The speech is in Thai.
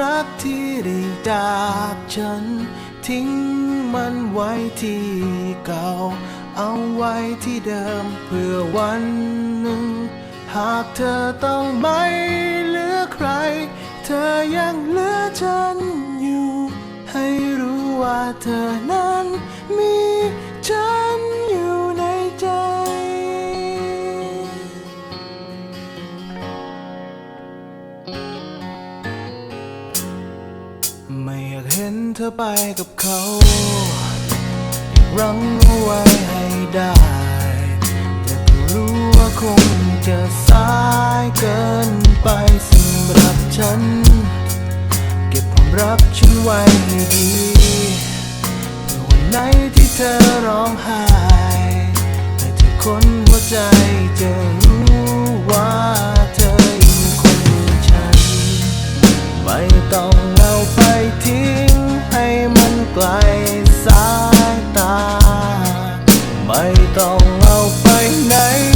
รักที่ได้จากฉัน ทิ้งมันไว้ที่เก่า เอาไว้ที่เดิมเพื่อวันหนึ่ง หากเธอต้องไม่เหลือใคร เธอยังเหลือฉันอยู่ ให้รู้ว่าเธอนั้น เห็นเธอไปกับเขาอยากรั้งเอาไว้ให้ได้ แต่ก็รู้ว่าคงจะสายเกินไปสำหรับฉัน เก็บความรักฉันไว้ให้ดีเพื่อวันไหนที่เธอร้องไห้ให้ทุกคนหัวใจเจะ ไม่ต้องเอาไปไหน